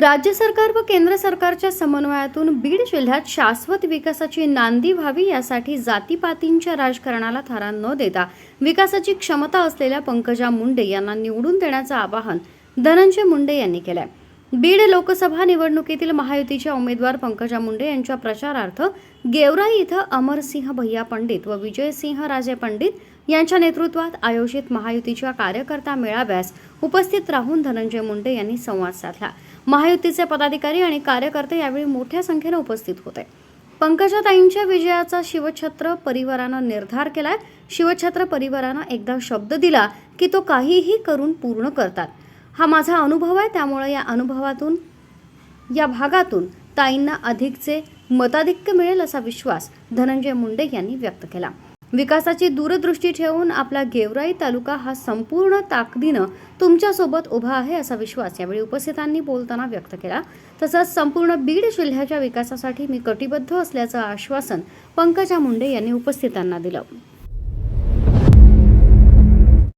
राज्य सरकार व केंद्र सरकारच्या समन्वयातून बीड जिल्ह्यात शाश्वत विकासाची नांदी व्हावी यासाठी जातीपातींच्या राजकारणाला थारा न देता विकासाची क्षमता असलेल्या पंकजा मुंडे यांना निवडून देण्याचं आवाहन धनंजय मुंडे यांनी केलं आहे बीड लोकसभा निवडणुकीतील महायुतीच्या उमेदवार पंकजा मुंडे यांच्या प्रचारार्थ गेवराई इथं अमरसिंह भैया पंडित व विजयसिंह राजे पंडित यांच्या नेतृत्वात आयोजित महायुतीच्या कार्यकर्ता मेळाव्यास उपस्थित राहून धनंजय मुंडे यांनी संवाद साधला. महायुतीचे पदाधिकारी आणि कार्यकर्ते यावेळी मोठ्या संख्येनं उपस्थित होते. पंकजाताईंच्या विजयाचा शिवछत्र परिवारानं निर्धार केलाय. शिवछत्र परिवारानं एकदा शब्द दिला की तो काहीही करून पूर्ण करतात. हा माझा अनुभव आहे. त्यामुळे या अनुभवातून या भागातून ताईंना अधिकचे मताधिक्य मिळेल असा विश्वास धनंजय मुंडे यांनी व्यक्त केला. विकासाची दूरदृष्टी ठेवून आपला गेवराई तालुका हा संपूर्ण ताकदीनं तुमच्यासोबत उभा आहे असा विश्वास यावेळी उपस्थितांनी बोलताना व्यक्त केला. तसंच संपूर्ण बीड जिल्ह्याच्या विकासासाठी मी कटिबद्ध असल्याचं आश्वासन पंकजा मुंडे यांनी उपस्थितांना दिलं.